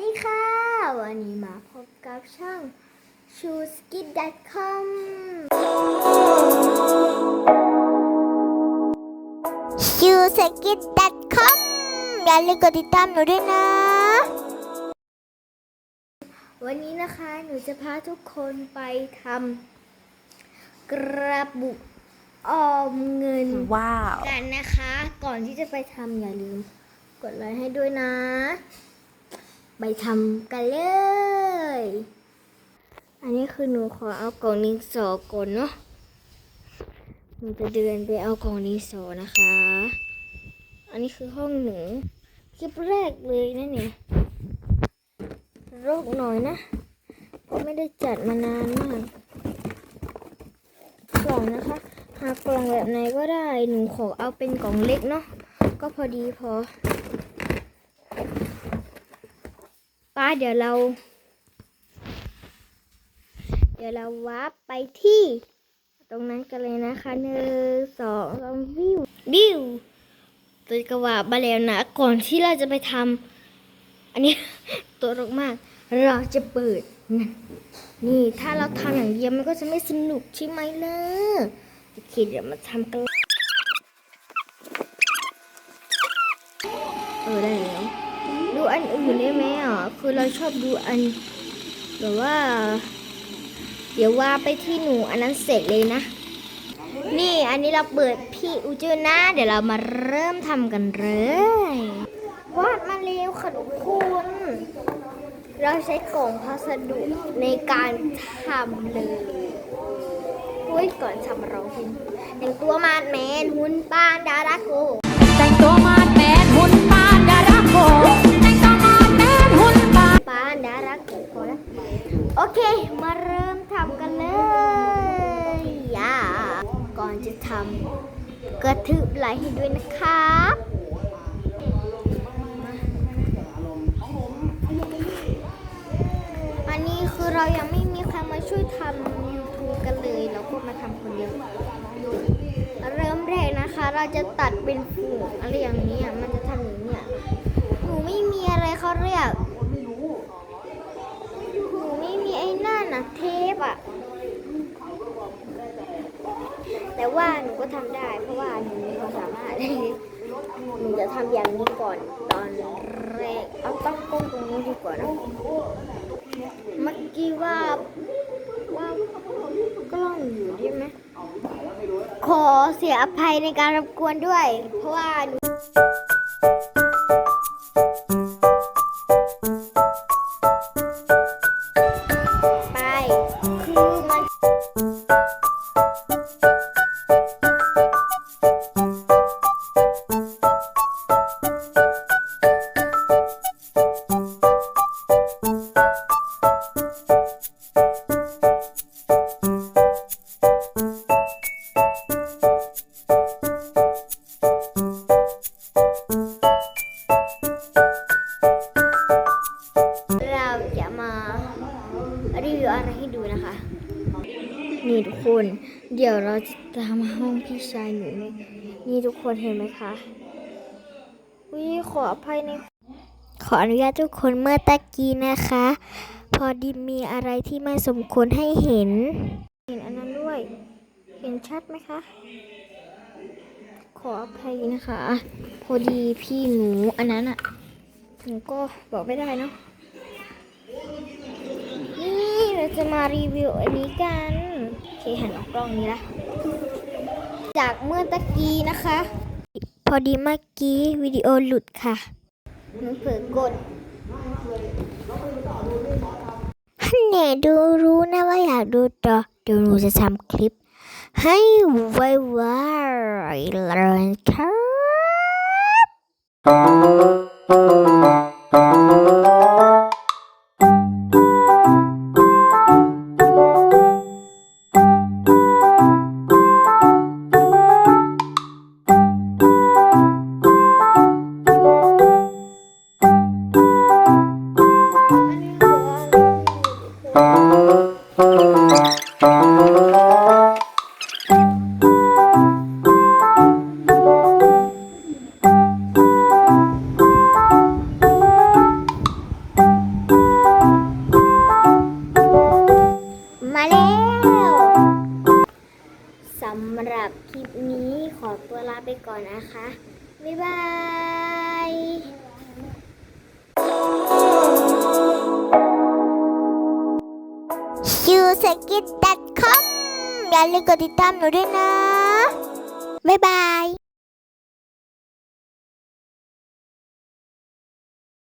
ดีค่ะ วันนี้มาพบกับช่อง s h o e s k i t c o m ชูสกิท .com อย่าลืมกดติดตามหนูด้วยนะ วันนี้นะคะหนูจะพาทุกคนไปทำกระบุกออมเงินว้าว กันนะคะ ก่อนที่จะไปทำอย่าลืม กดไลค์ให้ด้วยนะ ไปทำกันเลย อันนี้คือหนูขอเอากล่องนิงสอก่อนเนาะหนูจะเดินไปเอากล่องนิงสอนะคะ อันนี้คือห้องหนูคลิปแรกเลยนะเนี่ยโรคหน่อยนะเพราะไม่ได้จัดมานานมากกล่องนะคะ หากล่องแบบไหนก็ได้หนูขอเอาเป็นกล่องเล็กเนาะก็พอดีพอ ป้า เดี๋ยวเรา เดี๋ยวเราวาร์ปไปที่ ตรงนั้นกันเลยนะคะหนึ่งสองสามวิววิวตัวกระวาบมาแล้วนะ ก่อนที่เราจะไปทำอันนี้ตัวรกมาก เราจะเปิดนั่นนี่ถ้าเราทำอย่างเดียวมันก็จะไม่สนุกใช่ไหมล่ะโอเคเดี๋ยวมาทำกัน เออได้แล้ว อันอื่นได้ไหมอะ คือเราชอบดูอันแบบว่า เดี๋ยวว่าไปที่หนูอันนั้นเสร็จเลยนะ นี่อันนี้เราเปิดพี่อูจูนะ เดี๋ยวเรามาเริ่มทำกันเลยวาดมาเร็วค่ะทุกคน เราใช้กล่องพัสดุในการทำเลยอุ้ยก่อนทำเราเพลงแต่งตัวมาดแมน หุ่นปานดาราโก เค มาเริ่มทำกันเลยอย่าก่อนจะทำกระทืบไหลให้ด้วยนะครับอันนี้คือเรายังไม่มีใครมาช่วยทำ YouTube กันเลย เราก็มาทำคนเดียวเริ่มแรกนะคะ เราจะตัดเป็นฝูงอะไรอย่างนี้อะมันจะทำอย่างนี้หนูไม่มีอะไรเขาเรียก หนูไม่มีไอ้ นั่นน่ะเทปอะแต่ว่าหนูก็ทำได้ เพราะว่าหนูมีความสามารถหนูจะทำอย่างนี้ก่อนตอนแรก เอาต้องก้มตรงนี้ดีกว่านะเมื่อกี้ว่าว่ากล้องอยู่ใช่ไหมขอเสียอภัยในการรบกวนด้วย เพราะว่าหนู คน เดี๋ยวเราจะตามห้องพี่ชายหนูนี่นี่ทุกคนเห็นไหมคะวิขออภัยในขออนุญาตทุกคนเมื่อตะกี้นะคะ พอดีมีอะไรที่ไม่สมควรให้เห็น เห็นอันนั้นด้วย เห็นชัดไหมคะ ขออภัยนะคะ พอดีพี่หนูอันนั้นอะหนูก็บอกไม่ได้เนาะนี่เราจะมารีวิวอันนี้กัน หันออกกล้องนี้ละจากเมื่อตะกี้นะคะ พอดีเมื่อกี้วิดีโอหลุดค่ะหนูเผลอกดฮันเน่ดูรู้นะว่าอยากดูต่อเดี๋ยวหนูจะทำคลิป ให้ไวๆเลยครับ มาแล้ว สำหรับคลิปนี้ขอตัวลาไปก่อนนะคะ บ๊ายบาย ชูสกิท .com อย่าลืมกดติดตามหนูด้วยนะ บ๊ายบาย